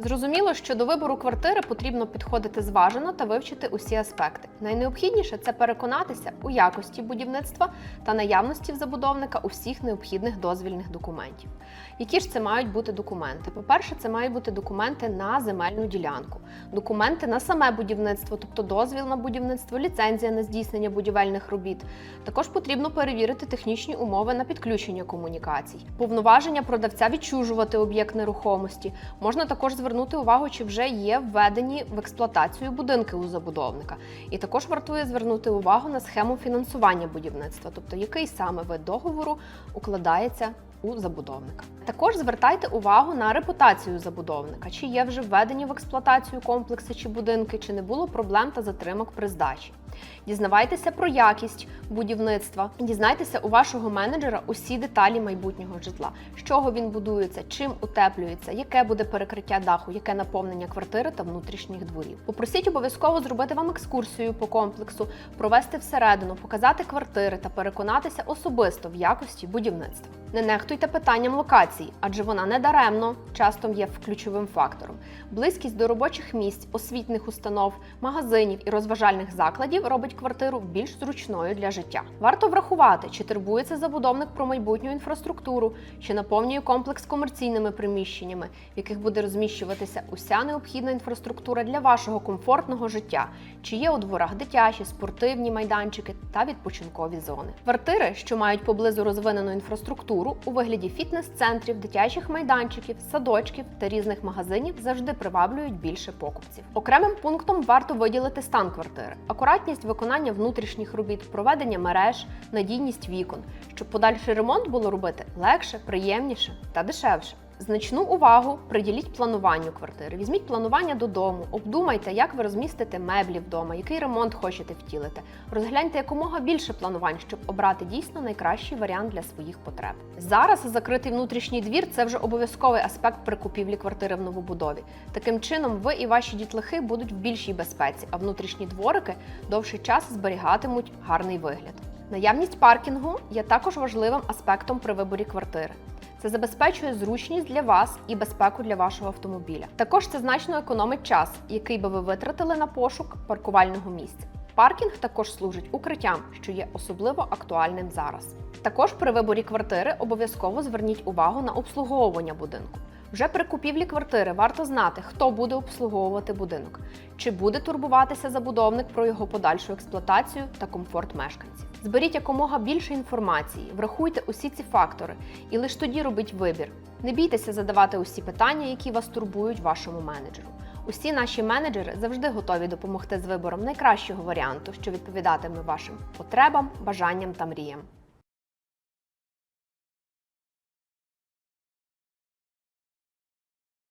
Зрозуміло, що до вибору квартири потрібно підходити зважено та вивчити усі аспекти. Найнеобхідніше це переконатися у якості будівництва та наявності в забудовника усіх необхідних дозвільних документів. Які ж це мають бути документи? По-перше, це мають бути документи на земельну ділянку, документи на саме будівництво, тобто дозвіл на будівництво, ліцензія на здійснення будівельних робіт. Також потрібно перевірити технічні умови на підключення комунікацій, повноваження продавця відчужувати об'єкт нерухомості. Можна також звернути увагу, чи вже є введені в експлуатацію будинки у забудовника. І також вартує звернути увагу на схему фінансування будівництва, тобто який саме вид договору укладається у забудовника. Також звертайте увагу на репутацію забудовника, чи є вже введені в експлуатацію комплекси чи будинки, чи не було проблем та затримок при здачі. Дізнавайтеся про якість будівництва, дізнайтеся у вашого менеджера усі деталі майбутнього житла, з чого він будується, чим утеплюється, яке буде перекриття даху, яке наповнення квартири та внутрішніх дворів. Попросіть обов'язково зробити вам екскурсію по комплексу, провести всередину, показати квартири та переконатися особисто в якості будівництва. Не нехтуйте питанням локації, адже вона не даремно часто є ключовим фактором. Близькість до робочих місць, освітних установ, магазинів і розважальних закладів робить квартиру більш зручною для життя. Варто врахувати, чи турбується забудовник про майбутню інфраструктуру, чи наповнює комплекс комерційними приміщеннями, в яких буде розміщуватися уся необхідна інфраструктура для вашого комфортного життя, чи є у дворах дитячі, спортивні майданчики та відпочинкові зони. Квартири, що мають поблизу розвинену інфраструктуру у вигляді фітнес-центрів, дитячих майданчиків, садочків та різних магазинів, завжди приваблюють більше покупців. Окремим пунктом варто виділити стан квартири, акуратність виконання внутрішніх робіт, проведення мереж, надійність вікон, щоб подальший ремонт було робити легше, приємніше та дешевше. Значну увагу приділіть плануванню квартири. Візьміть планування додому, обдумайте, як ви розмістите меблі вдома, який ремонт хочете втілити. Розгляньте якомога більше планувань, щоб обрати дійсно найкращий варіант для своїх потреб. Зараз закритий внутрішній двір це вже обов'язковий аспект при купівлі квартири в новобудові. Таким чином, ви і ваші дітлахи будуть в більшій безпеці, а внутрішні дворики довший час зберігатимуть гарний вигляд. Наявність паркінгу є також важливим аспектом при виборі квартири. Це забезпечує зручність для вас і безпеку для вашого автомобіля. Також це значно економить час, який би ви витратили на пошук паркувального місця. Паркінг також служить укриттям, що є особливо актуальним зараз. Також при виборі квартири обов'язково зверніть увагу на обслуговування будинку. Вже при купівлі квартири варто знати, хто буде обслуговувати будинок, чи буде турбуватися забудовник про його подальшу експлуатацію та комфорт мешканців. Зберіть якомога більше інформації, врахуйте усі ці фактори і лише тоді робіть вибір. Не бійтеся задавати усі питання, які вас турбують вашому менеджеру. Усі наші менеджери завжди готові допомогти з вибором найкращого варіанту, що відповідатиме вашим потребам, бажанням та мріям.